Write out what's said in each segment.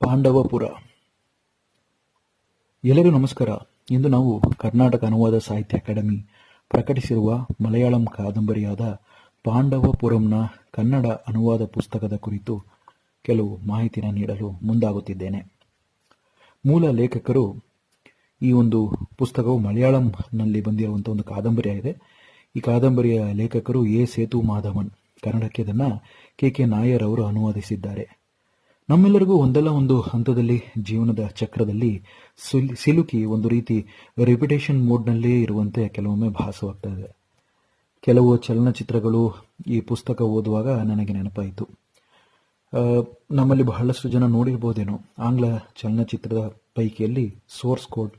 ಪಾಂಡವಪುರ. ಎಲ್ಲರಿಗೂ ನಮಸ್ಕಾರ. ಇಂದು ನಾವು ಕರ್ನಾಟಕ ಅನುವಾದ ಸಾಹಿತ್ಯ ಅಕಾಡೆಮಿ ಪ್ರಕಟಿಸಿರುವ ಮಲಯಾಳಂ ಕಾದಂಬರಿಯಾದ ಪಾಂಡವಪುರಂನ ಕನ್ನಡ ಅನುವಾದ ಪುಸ್ತಕದ ಕುರಿತು ಕೆಲವು ಮಾಹಿತಿನ ನೀಡಲು ಮುಂದಾಗುತ್ತಿದ್ದೇನೆ. ಮೂಲ ಲೇಖಕರು ಈ ಒಂದು ಪುಸ್ತಕವು ಮಲಯಾಳಂನಲ್ಲಿ ಬಂದಿರುವಂಥ ಒಂದು ಕಾದಂಬರಿಯಾಗಿದೆ. ಈ ಕಾದಂಬರಿಯ ಲೇಖಕರು ಎ ಸೇತು ಮಾಧವನ್ ಕನ್ನಡಕ್ಕೆ ಇದನ್ನು ಕೆ ಕೆ ನಾಯರ್ ಅವರು ಅನುವಾದಿಸಿದ್ದಾರೆ. ನಮ್ಮೆಲ್ಲರಿಗೂ ಒಂದಲ್ಲ ಒಂದು ಹಂತದಲ್ಲಿ ಜೀವನದ ಚಕ್ರದಲ್ಲಿ ಸಿಲ್- ಸಿಲುಕಿ ಒಂದು ರೀತಿ ರೆಪ್ಯುಟೇಷನ್ ಮೋಡ್ನಲ್ಲೇ ಇರುವಂತೆ ಕೆಲವೊಮ್ಮೆ ಭಾಸವಾಗ್ತಾ ಇದೆ. ಕೆಲವು ಚಲನಚಿತ್ರಗಳು ಈ ಪುಸ್ತಕ ಓದುವಾಗ ನನಗೆ ನೆನಪಾಯಿತು. ನಮ್ಮಲ್ಲಿ ಬಹಳಷ್ಟು ಜನ ನೋಡಿರ್ಬೋದೇನೋ, ಆಂಗ್ಲ ಚಲನಚಿತ್ರದ ಪೈಕಿಯಲ್ಲಿ ಸೋರ್ಸ್ ಕೋಡ್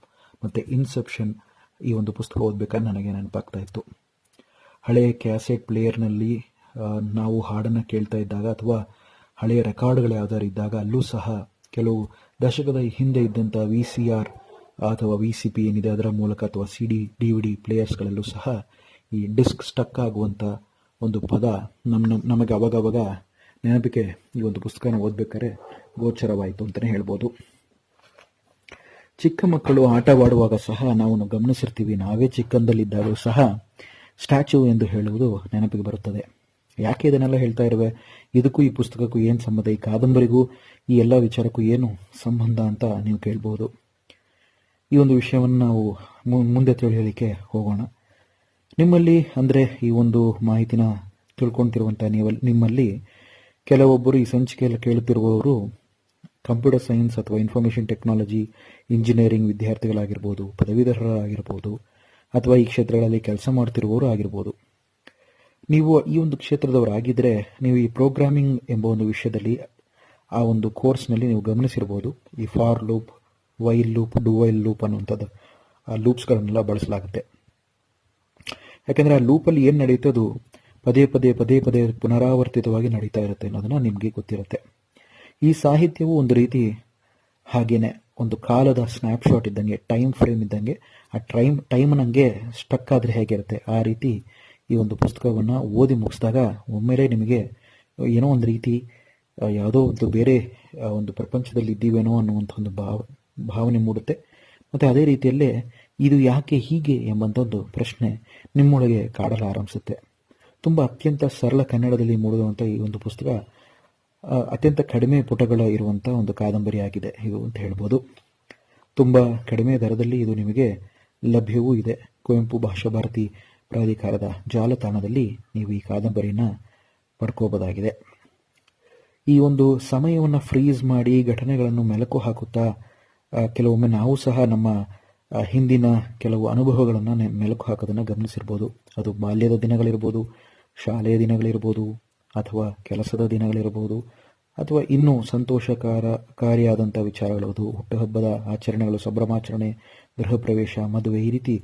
ಮತ್ತು ಇನ್ಸೆಪ್ಷನ್ ಈ ಒಂದು ಪುಸ್ತಕ ಓದಬೇಕಾದ್ರೆ ನನಗೆ ನೆನಪಾಗ್ತಾ ಇತ್ತು. ಹಳೆಯ ಕ್ಯಾಸೆಟ್ ಪ್ಲೇಯರ್ನಲ್ಲಿ ನಾವು ಹಾಡನ್ನು ಕೇಳ್ತಾ ಇದ್ದಾಗ ಅಥವಾ ಹಳೆಯ ರೆಕಾರ್ಡ್ಗಳು ಯಾವ್ದಾರು ಇದ್ದಾಗ ಅಲ್ಲೂ ಸಹ ಕೆಲವು ದಶಕದ ಹಿಂದೆ ಇದ್ದಂಥ ವಿ ಸಿ ಆರ್ ಅಥವಾ ವಿ ಸಿ ಪಿ ಏನಿದೆ ಅದರ ಮೂಲಕ ಅಥವಾ C D D V D ಪ್ಲೇಯರ್ಸ್ಗಳಲ್ಲೂ ಸಹ ಈ ಡಿಸ್ಕ್ ಸ್ಟಕ್ ಆಗುವಂಥ ಒಂದು ಪದ ನಮ್ಮ ನಮ್ಮ- ನಮಗೆ ಅವಾಗವಾಗ ನೆನಪಿಗೆ ಈ ಒಂದು ಪುಸ್ತಕನ ಓದಬೇಕಾದ್ರೆ ಗೋಚರವಾಯಿತು ಅಂತಲೇ ಹೇಳ್ಬೋದು. ಚಿಕ್ಕ ಮಕ್ಕಳು ಆಟವಾಡುವಾಗ ಸಹ ನಾವು ಗಮನಿಸಿರ್ತೀವಿ, ನಾವೇ ಚಿಕ್ಕಂದಲ್ಲಿದ್ದಾಗಲೂ ಸಹ ಸ್ಟ್ಯಾಚ್ಯೂ ಎಂದು ಹೇಳುವುದು ನೆನಪಿಗೆ ಬರುತ್ತದೆ. ಯಾಕೆ ಇದನ್ನೆಲ್ಲ ಹೇಳ್ತಾ ಇರುವೆ? ಇದಕ್ಕೂ ಈ ಪುಸ್ತಕಕ್ಕೂ ಏನು ಸಂಬಂಧ? ಈ ಕಾದಂಬರಿಗೂ ಈ ಎಲ್ಲ ವಿಚಾರಕ್ಕೂ ಏನು ಸಂಬಂಧ ಅಂತ ನೀವು ಕೇಳ್ಬೋದು. ಈ ಒಂದು ವಿಷಯವನ್ನು ನಾವು ಮುಂದೆ ತಿಳಿಯಲಿಕ್ಕೆ ಹೋಗೋಣ. ನಿಮ್ಮಲ್ಲಿ ಅಂದರೆ ಈ ಒಂದು ಮಾಹಿತಿನ ತಿಳ್ಕೊಳ್ತಿರುವಂಥ ನೀವು ನಿಮ್ಮಲ್ಲಿ ಕೆಲವೊಬ್ಬರು ಈ ಸಂಚಿಕೆಯಲ್ಲಿ ಕೇಳುತ್ತಿರುವವರು ಕಂಪ್ಯೂಟರ್ ಸೈನ್ಸ್ ಅಥವಾ ಇನ್ಫಾರ್ಮೇಷನ್ ಟೆಕ್ನಾಲಜಿ ಇಂಜಿನಿಯರಿಂಗ್ ವಿದ್ಯಾರ್ಥಿಗಳಾಗಿರ್ಬೋದು, ಪದವೀಧರರಾಗಿರ್ಬೋದು ಅಥವಾ ಈ ಕ್ಷೇತ್ರಗಳಲ್ಲಿ ಕೆಲಸ ಮಾಡ್ತಿರುವವರು ಆಗಿರ್ಬೋದು ನೀವು ಈ ಒಂದು ಕ್ಷೇತ್ರದವರಾಗಿದ್ದರೆ ನೀವು ಈ ಪ್ರೋಗ್ರಾಮಿಂಗ್ ಎಂಬ ಒಂದು ವಿಷಯದಲ್ಲಿ, ಆ ಒಂದು ಕೋರ್ಸ್ನಲ್ಲಿ ನೀವು ಗಮನಿಸಿರ್ಬೋದು ಈ for loop while loop do while loop ಅನ್ನುವಂಥದ್ದು, ಆ ಲೂಪ್ಸ್ಗಳನ್ನೆಲ್ಲ ಬಳಸಲಾಗುತ್ತೆ. ಯಾಕೆಂದರೆ ಆ ಲೂಪಲ್ಲಿ ಏನು ನಡೆಯುತ್ತೆ ಅದು ಪದೇ ಪದೇ ಪದೇ ಪದೇ ಪುನರಾವರ್ತಿತವಾಗಿ ನಡೀತಾ ಇರುತ್ತೆ ಅನ್ನೋದನ್ನು ನಿಮಗೆ ಗೊತ್ತಿರುತ್ತೆ. ಈ ಸಾಹಿತ್ಯವು ಒಂದು ರೀತಿ ಹಾಗೇನೆ, ಒಂದು ಕಾಲದ ಸ್ನ್ಯಾಪ್ಶಾಟ್ ಇದ್ದಂಗೆ ಟೈಮ್ ಫ್ರೇಮ್ ಇದ್ದಂಗೆ, ಆ ಟೈಮ್ ಟೈಮ್ ನನಗೆ ಸ್ಟಕ್ ಆದರೆ ಹೇಗಿರುತ್ತೆ? ಆ ರೀತಿ ಈ ಒಂದು ಪುಸ್ತಕವನ್ನು ಓದಿ ಮುಗಿಸಿದಾಗ ಒಮ್ಮೆಲೆ ನಿಮಗೆ ಏನೋ ಒಂದು ರೀತಿ ಯಾವುದೋ ಒಂದು ಬೇರೆ ಒಂದು ಪ್ರಪಂಚದಲ್ಲಿ ಇದ್ದೀವೇನೋ ಅನ್ನುವಂಥ ಒಂದು ಭಾವ, ಭಾವನೆ ಮೂಡುತ್ತೆ. ಮತ್ತು ಅದೇ ರೀತಿಯಲ್ಲೇ ಇದು ಯಾಕೆ ಹೀಗೆ ಎಂಬಂಥ ಒಂದು ಪ್ರಶ್ನೆ ನಿಮ್ಮೊಳಗೆ ಕಾಡಲು ಆರಂಭಿಸುತ್ತೆ. ತುಂಬ ಅತ್ಯಂತ ಸರಳ ಕನ್ನಡದಲ್ಲಿ ಮೂಡಿರುವಂಥ ಈ ಒಂದು ಪುಸ್ತಕ ಅತ್ಯಂತ ಕಡಿಮೆ ಪುಟಗಳ ಇರುವಂಥ ಒಂದು ಕಾದಂಬರಿ ಆಗಿದೆ ಇದು ಅಂತ ಹೇಳ್ಬೋದು. ತುಂಬ ಕಡಿಮೆ ದರದಲ್ಲಿ ಇದು ನಿಮಗೆ ಲಭ್ಯವೂ ಇದೆ. ಕುವೆಂಪು ಭಾಷಾ ಭಾರತಿ ಪ್ರಾಧಿಕಾರದ ಜಾಲತಾಣದಲ್ಲಿ ನೀವು ಈ ಕಾದಂಬರಿನ ಪಡ್ಕೋಬೋದಾಗಿದೆ ಈ ಒಂದು ಸಮಯವನ್ನು ಫ್ರೀಸ್ ಮಾಡಿ ಘಟನೆಗಳನ್ನು ಮೆಲುಕು ಹಾಕುತ್ತಾ ಕೆಲವೊಮ್ಮೆ ನಾವು ಸಹ ನಮ್ಮ ಹಿಂದಿನ ಕೆಲವು ಅನುಭವಗಳನ್ನು ಮೆಲುಕು ಹಾಕೋದನ್ನು ಗಮನಿಸಿರ್ಬೋದು. ಅದು ಬಾಲ್ಯದ ದಿನಗಳಿರ್ಬೋದು, ಶಾಲೆಯ ದಿನಗಳಿರ್ಬೋದು, ಅಥವಾ ಕೆಲಸದ ದಿನಗಳಿರ್ಬೋದು, ಅಥವಾ ಇನ್ನೂ ಸಂತೋಷಕಾರ ಕಾರಿಯಾದಂಥ ವಿಚಾರಗಳು. ಅದು ಹುಟ್ಟುಹಬ್ಬದ ಆಚರಣೆಗಳು, ಸಂಭ್ರಮಾಚರಣೆ ಗೃಹ ಪ್ರವೇಶ ಮದುವೆ, ಈ ರೀತಿ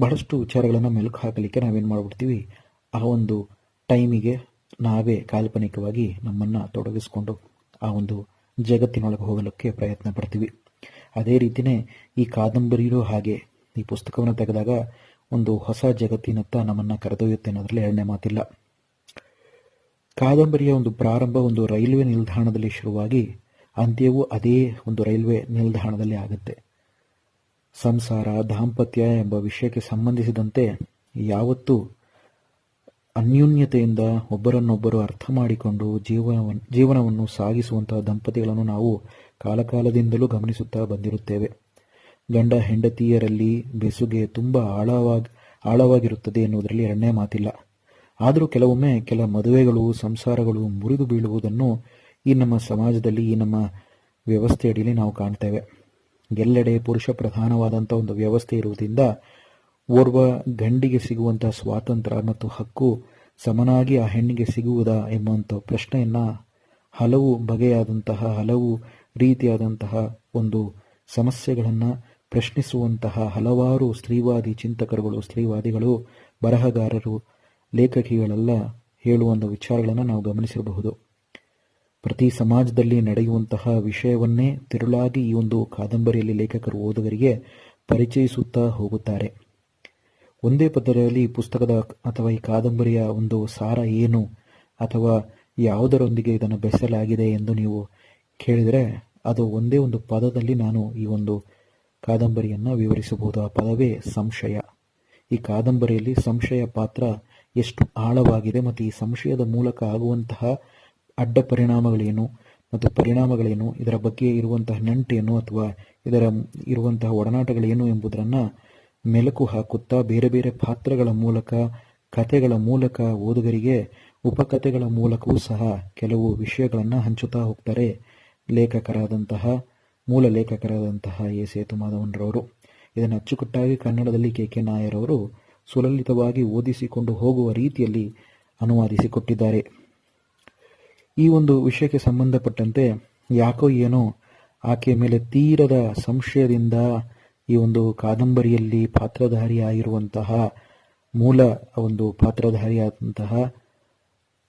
ಬಹಳಷ್ಟು ವಿಚಾರಗಳನ್ನು ಮೆಲುಕು ಹಾಕಲಿಕ್ಕೆ ನಾವೇನು ಮಾಡಿಬಿಡ್ತೀವಿ? ಆ ಒಂದು ಟೈಮಿಗೆ ನಾವೇ ಕಾಲ್ಪನಿಕವಾಗಿ ನಮ್ಮನ್ನು ತೊಡಗಿಸ್ಕೊಂಡು ಆ ಒಂದು ಜಗತ್ತಿನೊಳಗೆ ಹೋಗಲಿಕ್ಕೆ ಪ್ರಯತ್ನ ಪಡ್ತೀವಿ. ಅದೇ ರೀತಿಯೇ ಈ ಕಾದಂಬರಿಯೂ ಹಾಗೆ. ಈ ಪುಸ್ತಕವನ್ನು ತೆಗೆದಾಗ ಒಂದು ಹೊಸ ಜಗತ್ತಿನತ್ತ ನಮ್ಮನ್ನು ಕರೆದೊಯ್ಯುತ್ತೆ ಅನ್ನೋದ್ರಲ್ಲಿ ಎರಡನೇ ಮಾತಿಲ್ಲ. ಕಾದಂಬರಿಯ ಒಂದು ಪ್ರಾರಂಭ ಒಂದು ರೈಲ್ವೆ ನಿಲ್ದಾಣದಲ್ಲಿ ಶುರುವಾಗಿ ಅಂತ್ಯವೂ ಅದೇ ಒಂದು ರೈಲ್ವೆ ನಿಲ್ದಾಣದಲ್ಲಿ ಆಗುತ್ತೆ. ಸಂಸಾರ, ದಾಂಪತ್ಯ ಎಂಬ ವಿಷಯಕ್ಕೆ ಸಂಬಂಧಿಸಿದಂತೆ ಯಾವತ್ತೂ ಅನ್ಯೂನ್ಯತೆಯಿಂದ ಒಬ್ಬರನ್ನೊಬ್ಬರು ಅರ್ಥ ಮಾಡಿಕೊಂಡು ಜೀವನವನ್ನು ಜೀವನವನ್ನು ಸಾಗಿಸುವಂತಹ ದಂಪತಿಗಳನ್ನು ನಾವು ಕಾಲಕಾಲದಿಂದಲೂ ಗಮನಿಸುತ್ತಾ ಬಂದಿರುತ್ತೇವೆ. ಗಂಡ ಹೆಂಡತಿಯರಲ್ಲಿ ಬೆಸುಗೆ ತುಂಬ ಆಳವಾಗಿ, ಆಳವಾಗಿರುತ್ತದೆ ಎನ್ನುವುದರಲ್ಲಿ ಎರಡನೇ ಮಾತಿಲ್ಲ. ಆದರೂ ಕೆಲವೊಮ್ಮೆ ಕೆಲ ಮದುವೆಗಳು, ಸಂಸಾರಗಳು ಮುರಿದು ಬೀಳುವುದನ್ನು ಈ ನಮ್ಮ ಸಮಾಜದಲ್ಲಿ, ಈ ನಮ್ಮ ವ್ಯವಸ್ಥೆಯಡಿಯಲ್ಲಿ ನಾವು ಕಾಣ್ತೇವೆ. ಎಲ್ಲೆಡೆ ಪುರುಷ ಪ್ರಧಾನವಾದಂಥ ಒಂದು ವ್ಯವಸ್ಥೆ ಇರುವುದರಿಂದ ಓರ್ವ ಗಂಡಿಗೆ ಸಿಗುವಂತಹ ಸ್ವಾತಂತ್ರ್ಯ ಮತ್ತು ಹಕ್ಕು ಸಮನಾಗಿ ಆ ಹೆಣ್ಣಿಗೆ ಸಿಗುವುದಾ ಎಂಬಂಥ ಪ್ರಶ್ನೆಯನ್ನ ಹಲವು ಬಗೆಯಾದಂತಹ, ಹಲವು ರೀತಿಯಾದಂತಹ ಒಂದು ಸಮಸ್ಯೆಗಳನ್ನು ಪ್ರಶ್ನಿಸುವಂತಹ ಹಲವಾರು ಸ್ತ್ರೀವಾದಿ ಚಿಂತಕರುಗಳು, ಸ್ತ್ರೀವಾದಿಗಳು, ಬರಹಗಾರರು, ಲೇಖಕಿಗಳೆಲ್ಲ ಹೇಳುವಂಥ ವಿಚಾರಗಳನ್ನು ನಾವು ಗಮನಿಸಿರಬಹುದು. ಪ್ರತಿ ಸಮಾಜದಲ್ಲಿ ನಡೆಯುವಂತಹ ವಿಷಯವನ್ನೇ ತಿರುಳಾಗಿ ಈ ಒಂದು ಕಾದಂಬರಿಯಲ್ಲಿ ಲೇಖಕರು ಓದುಗರಿಗೆ ಪರಿಚಯಿಸುತ್ತಾ ಹೋಗುತ್ತಾರೆ. ಒಂದೇ ಪದರಲ್ಲಿ ಈ ಪುಸ್ತಕದ ಅಥವಾ ಈ ಕಾದಂಬರಿಯ ಒಂದು ಸಾರ ಏನು ಅಥವಾ ಯಾವುದರೊಂದಿಗೆ ಇದನ್ನು ಬೆಸಲಾಗಿದೆ ಎಂದು ನೀವು ಕೇಳಿದರೆ ಅದು ಒಂದೇ ಒಂದು ಪದದಲ್ಲಿ ನಾನು ಈ ಒಂದು ಕಾದಂಬರಿಯನ್ನು ವಿವರಿಸಬಹುದು. ಆ ಪದವೇ ಸಂಶಯ. ಈ ಕಾದಂಬರಿಯಲ್ಲಿ ಸಂಶಯ ಪಾತ್ರ ಎಷ್ಟು ಆಳವಾಗಿದೆ ಮತ್ತು ಈ ಸಂಶಯದ ಮೂಲಕ ಆಗುವಂತಹ ಅಡ್ಡ ಪರಿಣಾಮಗಳೇನು ಮತ್ತು ಪರಿಣಾಮಗಳೇನು, ಇದರ ಬಗ್ಗೆ ಇರುವಂತಹ ನಂಟೇನು ಅಥವಾ ಇದರ ಇರುವಂತಹ ಒಡನಾಟಗಳೇನು ಎಂಬುದನ್ನು ಮೆಲುಕು ಹಾಕುತ್ತಾ ಬೇರೆ ಬೇರೆ ಪಾತ್ರಗಳ ಮೂಲಕ, ಕಥೆಗಳ ಮೂಲಕ ಓದುಗರಿಗೆ, ಉಪಕಥೆಗಳ ಮೂಲಕವೂ ಸಹ ಕೆಲವು ವಿಷಯಗಳನ್ನು ಹಂಚುತ್ತಾ ಹೋಗ್ತಾರೆ ಲೇಖಕರಾದಂತಹ, ಮೂಲ ಲೇಖಕರಾದಂತಹ ಎ ಸೇತು ಮಾಧವನ್ರವರು ಇದನ್ನು ಅಚ್ಚುಕಟ್ಟಾಗಿ ಕನ್ನಡದಲ್ಲಿ ಕೆ ಕೆ ನಾಯರವರು ಸುಲಲಿತವಾಗಿ ಓದಿಸಿಕೊಂಡು ಹೋಗುವ ರೀತಿಯಲ್ಲಿ ಅನುವಾದಿಸಿಕೊಟ್ಟಿದ್ದಾರೆ. ಈ ಒಂದು ವಿಷಯಕ್ಕೆ ಸಂಬಂಧಪಟ್ಟಂತೆ ಯಾಕೋ ಏನೋ ಆಕೆಯ ಮೇಲೆ ತೀರದ ಸಂಶಯದಿಂದ ಈ ಒಂದು ಕಾದಂಬರಿಯಲ್ಲಿ ಪಾತ್ರಧಾರಿಯಾಗಿರುವಂತಹ ಮೂಲ ಒಂದು ಪಾತ್ರಧಾರಿಯಾದಂತಹ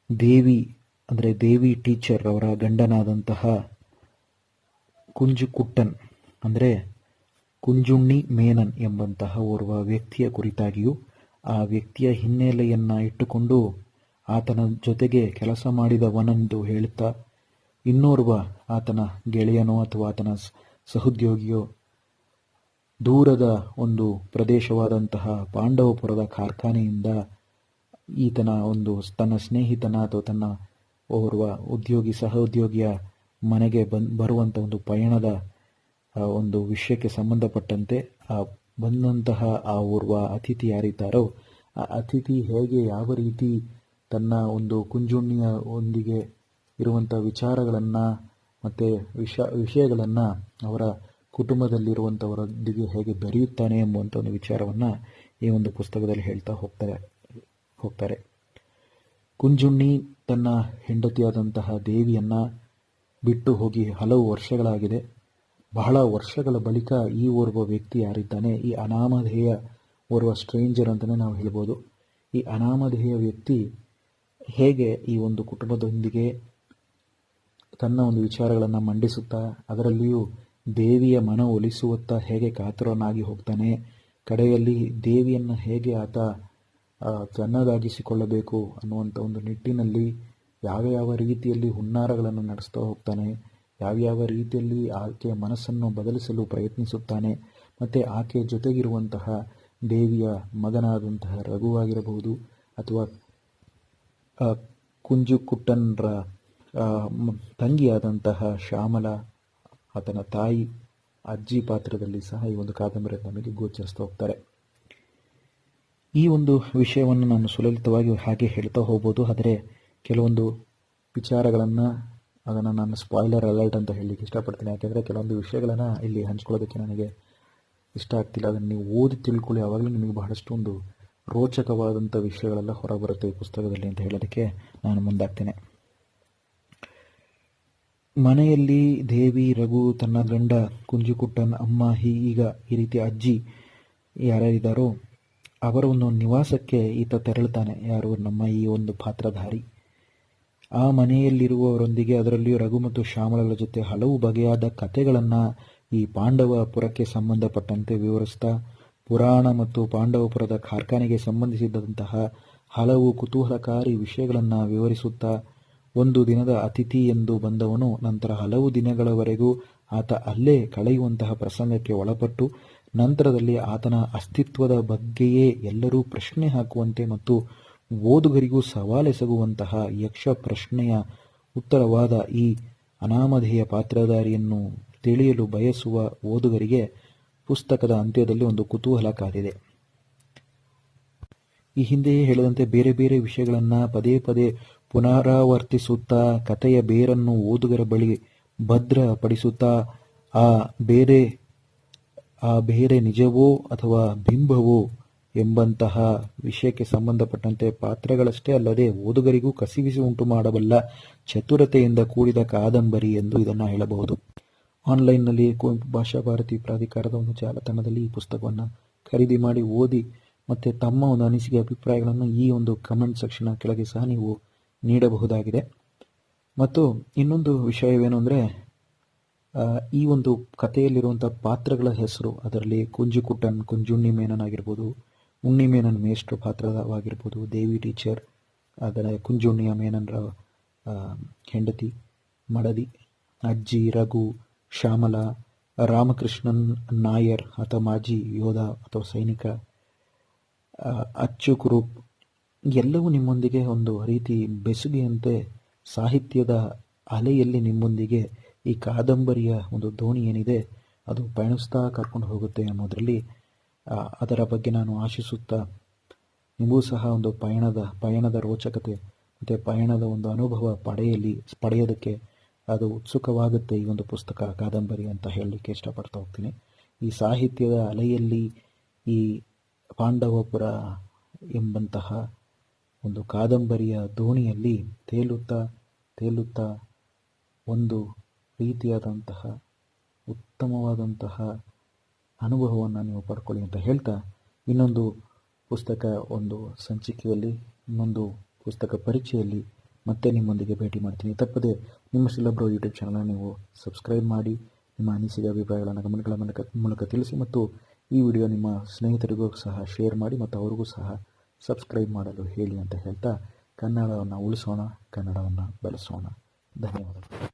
ದೇವಿ, ಅಂದರೆ ದೇವಿ ಟೀಚರ್ ಅವರ ಗಂಡನಾದಂತಹ ಕುಂಜುಕುಟ್ಟನ್, ಅಂದರೆ ಕುಂಜುಣ್ಣಿ ಮೇನನ್ ಎಂಬಂತಹ ಓರ್ವ ವ್ಯಕ್ತಿಯ ಕುರಿತಾಗಿಯೂ ಆ ವ್ಯಕ್ತಿಯ ಹಿನ್ನೆಲೆಯನ್ನು ಇಟ್ಟುಕೊಂಡು ಆತನ ಜೊತೆಗೆ ಕೆಲಸ ಮಾಡಿದವನೆಂದು ಹೇಳುತ್ತಾ, ಇನ್ನೋರ್ವ ಆತನ ಗೆಳೆಯನೋ ಅಥವಾ ಆತನ ಸಹೋದ್ಯೋಗಿಯೋ? ದೂರದ ಒಂದು ಪ್ರದೇಶವಾದಂತಹ ಪಾಂಡವಪುರದ ಕಾರ್ಖಾನೆಯಿಂದ ಈತನ ಒಂದು ತನ್ನ ಸ್ನೇಹಿತನ ಅಥವಾ ತನ್ನ ಓರ್ವ ಉದ್ಯೋಗಿ, ಸಹೋದ್ಯೋಗಿಯ ಮನೆಗೆ ಬಂದ್ ಬರುವಂಥ ಒಂದು ಪಯಣದ ಒಂದು ವಿಷಯಕ್ಕೆ ಸಂಬಂಧಪಟ್ಟಂತೆ, ಆ, ಬಂದಂತಹ ಆ ಓರ್ವ ಅತಿಥಿ ಯಾರಿದ್ದಾರೋ ಆ ಅತಿಥಿ ಹೇಗೆ ಯಾವ ರೀತಿ ತನ್ನ ಒಂದು ಕುಂಜುಣ್ಣಿಯ ಒಂದಿಗೆ ಇರುವಂಥ ವಿಚಾರಗಳನ್ನು ಮತ್ತು ವಿಷ, ವಿಷಯಗಳನ್ನು ಅವರ ಕುಟುಂಬದಲ್ಲಿರುವಂಥವರೊಂದಿಗೆ ಹೇಗೆ ಬೆರೆಯುತ್ತಾನೆ ಎಂಬುವಂಥ ಒಂದು ವಿಚಾರವನ್ನು ಈ ಒಂದು ಪುಸ್ತಕದಲ್ಲಿ ಹೇಳ್ತಾ ಹೋಗ್ತಾರೆ ಹೋಗ್ತಾರೆ. ಕುಂಜುಣ್ಣಿ ತನ್ನ ಹೆಂಡತಿಯಾದಂತಹ ದೇವಿಯನ್ನು ಬಿಟ್ಟು ಹೋಗಿ ಹಲವು ವರ್ಷಗಳಾಗಿದೆ. ಬಹಳ ವರ್ಷಗಳ ಬಳಿಕ ಈ ಓರ್ವ ವ್ಯಕ್ತಿ ಯಾರಿದ್ದಾನೆ? ಈ ಅನಾಮಧೇಯ ಓರ್ವ ಸ್ಟ್ರೇಂಜರ್ ಅಂತಲೇ ನಾವು ಹೇಳ್ಬೋದು. ಈ ಅನಾಮಧೇಯ ವ್ಯಕ್ತಿ ಹೇಗೆ ಈ ಒಂದು ಕುಟುಂಬದೊಂದಿಗೆ ತನ್ನ ಒಂದು ವಿಚಾರಗಳನ್ನು ಮಂಡಿಸುತ್ತಾ, ಅದರಲ್ಲಿಯೂ ದೇವಿಯ ಮನ ಒಲಿಸುವತ್ತ ಹೇಗೆ ಕಾತರನಾಗಿ ಹೋಗ್ತಾನೆ, ಕಡೆಯಲ್ಲಿ ದೇವಿಯನ್ನು ಹೇಗೆ ಆತ ತನ್ನದಾಗಿಸಿಕೊಳ್ಳಬೇಕು ಅನ್ನುವಂಥ ಒಂದು ನಿಟ್ಟಿನಲ್ಲಿ ಯಾವ ಯಾವ ರೀತಿಯಲ್ಲಿ ಹುನ್ನಾರಗಳನ್ನು ನಡೆಸ್ತಾ ಹೋಗ್ತಾನೆ ಯಾವ್ಯಾವ ರೀತಿಯಲ್ಲಿ ಆಕೆಯ ಮನಸ್ಸನ್ನು ಬದಲಿಸಲು ಪ್ರಯತ್ನಿಸುತ್ತಾನೆ, ಮತ್ತು ಆಕೆಯ ಜೊತೆಗಿರುವಂತಹ ದೇವಿಯ ಮಗನಾದಂತಹ ರಘುವಾಗಿರಬಹುದು ಅಥವಾ ಆ, ಕುಂಜು ಕುಟ್ಟನ್ರ ಆ, ಮ್- ತಂಗಿಯಾದಂತಹ ಶ್ಯಾಮಲ ಆತನ ತಾಯಿ ಅಜ್ಜಿ ಪಾತ್ರದಲ್ಲಿ ಸಹ ಈ ಒಂದು ಕಾದಂಬರಿ ನಮಗೆ ಗೋಚರಿಸ್ತಾ ಹೋಗ್ತಾರೆ. ಈ ಒಂದು ವಿಷಯವನ್ನು ನಾನು ಸುಲಲಿತವಾಗಿ ಹಾಗೆ ಹೇಳ್ತಾ ಹೋಗ್ಬೋದು ಆದರೆ ಕೆಲವೊಂದು ವಿಚಾರಗಳನ್ನು ಅದನ್ನು ನಾನು ಸ್ಪಾಯ್ಲರ್ ಅಲರ್ಟ್ ಅಂತ ಹೇಳಲಿಕ್ಕೆ ಇಷ್ಟಪಡ್ತೀನಿ. ಯಾಕೆಂದರೆ ಕೆಲವೊಂದು ವಿಷಯಗಳನ್ನು ಇಲ್ಲಿ ಹಂಚ್ಕೊಳ್ಳೋದಕ್ಕೆ ನನಗೆ ಇಷ್ಟ ಆಗ್ತಿಲ್ಲ. ಅದನ್ನು ನೀವು ಓದಿ ತಿಳ್ಕೊಳ್ಳಿ. ಆವಾಗಲೂ ನಿಮಗೆ ಬಹಳಷ್ಟು ಒಂದು ರೋಚಕವಾದಂಥ ವಿಷಯಗಳೆಲ್ಲ ಹೊರಬರುತ್ತೆ ಈ ಪುಸ್ತಕದಲ್ಲಿ ಅಂತ ಹೇಳೋದಕ್ಕೆ ನಾನು ಮುಂದಾಗ್ತೇನೆ. ಮನೆಯಲ್ಲಿ ದೇವಿ, ರಘು, ತನ್ನ ಗಂಡ, ಕುಂಜಿಕುಟ್ಟನ್, ಅಮ್ಮ ಈಗ ಈ ರೀತಿ ಅಜ್ಜಿ ಯಾರ್ಯಾರಿದ್ದಾರೋ ಅವರ ಒಂದು ನಿವಾಸಕ್ಕೆ ಈತ ತೆರಳುತ್ತಾನೆ. ಯಾರು? ನಮ್ಮ ಈ ಒಂದು ಪಾತ್ರಧಾರಿ. ಆ ಮನೆಯಲ್ಲಿರುವವರೊಂದಿಗೆ ಅದರಲ್ಲಿಯೂ ರಘು ಮತ್ತು ಶ್ಯಾಮಲಗಳ ಜೊತೆ ಹಲವು ಬಗೆಯಾದ ಕಥೆಗಳನ್ನು ಈ ಪಾಂಡವಪುರಕ್ಕೆ ಸಂಬಂಧಪಟ್ಟಂತೆ ವಿವರಿಸ್ತಾ ಪುರಾಣ ಮತ್ತು ಪಾಂಡವಪುರದ ಕಾರ್ಖಾನೆಗೆ ಸಂಬಂಧಿಸಿದಂತಹ ಹಲವು ಕುತೂಹಲಕಾರಿ ವಿಷಯಗಳನ್ನು ವಿವರಿಸುತ್ತಾ ಒಂದು ದಿನದ ಅತಿಥಿ ಎಂದು ಬಂದವನು ನಂತರ ಹಲವು ದಿನಗಳವರೆಗೂ ಆತ ಅಲ್ಲೇ ಕಳೆಯುವಂತಹ ಪ್ರಸಂಗಕ್ಕೆ ಒಳಪಟ್ಟು ನಂತರದಲ್ಲಿ ಆತನ ಅಸ್ತಿತ್ವದ ಬಗ್ಗೆಯೇ ಎಲ್ಲರೂ ಪ್ರಶ್ನೆ ಹಾಕುವಂತೆ ಮತ್ತು ಓದುಗರಿಗೂ ಸವಾಲೆಸಗುವಂತಹ ಯಕ್ಷ ಪ್ರಶ್ನೆಯ ಉತ್ತರವಾದ ಈ ಅನಾಮಧೇಯ ಪಾತ್ರಧಾರಿಯನ್ನು ತಿಳಿಯಲು ಬಯಸುವ ಓದುಗರಿಗೆ ಪುಸ್ತಕದ ಅಂತ್ಯದಲ್ಲಿ ಒಂದು ಕುತೂಹಲ ಕಾದಿದೆ ಈ ಹಿಂದೆಯೇ ಹೇಳಿದಂತೆ ಬೇರೆ ಬೇರೆ ವಿಷಯಗಳನ್ನು ಪದೇ ಪದೇ ಪುನರಾವರ್ತಿಸುತ್ತಾ, ಕಥೆಯ ಬೇರನ್ನು ಓದುಗರ ಬಳಿ ಭದ್ರಪಡಿಸುತ್ತಾ, ಆ ಬೇರೆ ಆ ಬೇರೆ ನಿಜವೋ ಅಥವಾ ಬಿಂಬವೋ ಎಂಬಂತಹ ವಿಷಯಕ್ಕೆ ಸಂಬಂಧಪಟ್ಟಂತೆ ಪಾತ್ರಗಳಷ್ಟೇ ಅಲ್ಲದೆ ಓದುಗರಿಗೂ ಕಸಿವಿಸಿ ಉಂಟು ಮಾಡಬಲ್ಲ ಚತುರತೆಯಿಂದ ಕೂಡಿದ ಕಾದಂಬರಿ ಎಂದು ಇದನ್ನು ಹೇಳಬಹುದು. ಆನ್ಲೈನ್ನಲ್ಲಿ ಕುವೆಂಪು ಭಾಷಾ ಭಾರತಿ ಪ್ರಾಧಿಕಾರದ ಒಂದು ಜಾಲತಾಣದಲ್ಲಿ ಈ ಪುಸ್ತಕವನ್ನು ಖರೀದಿ ಮಾಡಿ ಓದಿ ಮತ್ತು ತಮ್ಮ ಒಂದು ಅನಿಸಿಕೆ ಅಭಿಪ್ರಾಯಗಳನ್ನು ಈ ಒಂದು ಕಮೆಂಟ್ ಸೆಕ್ಷನ್ ಕೆಳಗೆ ಸಹ ನೀವು ನೀಡಬಹುದಾಗಿದೆ. ಮತ್ತು ಇನ್ನೊಂದು ವಿಷಯವೇನು ಅಂದರೆ ಈ ಒಂದು ಕಥೆಯಲ್ಲಿರುವಂಥ ಪಾತ್ರಗಳ ಹೆಸರು, ಅದರಲ್ಲಿ ಕುಂಜು ಕುಟ್ಟನ್ ಕುಂಜುಣ್ಣಿ ಮೇನನ್ ಆಗಿರ್ಬೋದು ಉಣ್ಣಿ ಮೇನನ್ ಮೇಷ್ಟ್ರ ಪಾತ್ರವಾಗಿರ್ಬೋದು, ದೇವಿ ಟೀಚರ್ ಅದರ ಕುಂಜುಣ್ಣಿಯ ಮೇನನ್ರ ಹೆಂಡತಿ, ಮಡದಿ, ಅಜ್ಜಿ, ರಘು ಶ್ಯಾಮಲ, ರಾಮಕೃಷ್ಣನ್ ನಾಯರ್ ಅಥವಾ ಮಾಜಿ ಯೋಧ ಅಥವಾ ಸೈನಿಕ ಅಚ್ಚು ಕುರುಪ್ ಎಲ್ಲವೂ ನಿಮ್ಮೊಂದಿಗೆ ಒಂದು ರೀತಿ ಬೆಸುಗೆಯಂತೆ ಸಾಹಿತ್ಯದ ಅಲೆಯಲ್ಲಿ ನಿಮ್ಮೊಂದಿಗೆ ಈ ಕಾದಂಬರಿಯ ಒಂದು ದೋಣಿ ಏನಿದೆ, ಅದು ಪಯಣಿಸ್ತಾ ಕರ್ಕೊಂಡು ಹೋಗುತ್ತೆ ಎಂಬುದರಲ್ಲಿ ಅದರ ಬಗ್ಗೆ ನಾನು ಆಶಿಸುತ್ತಾ ನಿಮಗೂ ಸಹ ಒಂದು ಪಯಣದ ಪಯಣದ ರೋಚಕತೆ ಮತ್ತು ಪಯಣದ ಒಂದು ಅನುಭವ ಪಡೆಯಲಿ, ಪಡೆಯೋದಕ್ಕೆ ಅದು ಉತ್ಸುಕವಾಗುತ್ತೆ ಈ ಒಂದು ಪುಸ್ತಕ, ಕಾದಂಬರಿ ಅಂತ ಹೇಳಲಿಕ್ಕೆ ಇಷ್ಟಪಡ್ತಾ ಹೋಗ್ತೀನಿ. ಈ ಸಾಹಿತ್ಯದ ಅಲೆಯಲ್ಲಿ ಈ ಪಾಂಡವಪುರ ಎಂಬಂತಹ ಒಂದು ಕಾದಂಬರಿಯ ದೋಣಿಯಲ್ಲಿ ತೇಲುತ್ತಾ ತೇಲುತ್ತಾ ಒಂದು ರೀತಿಯಾದಂತಹ ಉತ್ತಮವಾದಂತಹ ಅನುಭವವನ್ನು ನೀವು ಪಡ್ಕೊಳ್ಳಿ ಅಂತ ಹೇಳ್ತಾ, ಇನ್ನೊಂದು ಪುಸ್ತಕ ಒಂದು ಸಂಚಿಕೆಯಲ್ಲಿ, ಇನ್ನೊಂದು ಪುಸ್ತಕ ಪರಿಚಯಲ್ಲಿ ಮತ್ತೆ ನಿಮ್ಮೊಂದಿಗೆ ಭೇಟಿ ಮಾಡ್ತೀನಿ. ತಪ್ಪದೆ ನಿಮ್ಮ ಶಿಲಬ್ರೋ ಯೂಟ್ಯೂಬ್ ಚಾನಲನ್ನು ನೀವು ಸಬ್ಸ್ಕ್ರೈಬ್ ಮಾಡಿ, ನಿಮ್ಮ ಅನಿಸಿಕೆ, ಅಭಿಪ್ರಾಯಗಳನ್ನು ಗಮನಗಳ ಮೂಲಕ ಮೂಲಕ ತಿಳಿಸಿ ಮತ್ತು ಈ ವಿಡಿಯೋ ನಿಮ್ಮ ಸ್ನೇಹಿತರಿಗೂ ಸಹ ಶೇರ್ ಮಾಡಿ ಮತ್ತು ಅವರಿಗೂ ಸಹ ಸಬ್ಸ್ಕ್ರೈಬ್ ಮಾಡಲು ಹೇಳಿ ಅಂತ ಹೇಳ್ತಾ ಕನ್ನಡವನ್ನು ಉಳಿಸೋಣ, ಕನ್ನಡವನ್ನು ಬೆಳೆಸೋಣ. ಧನ್ಯವಾದಗಳು.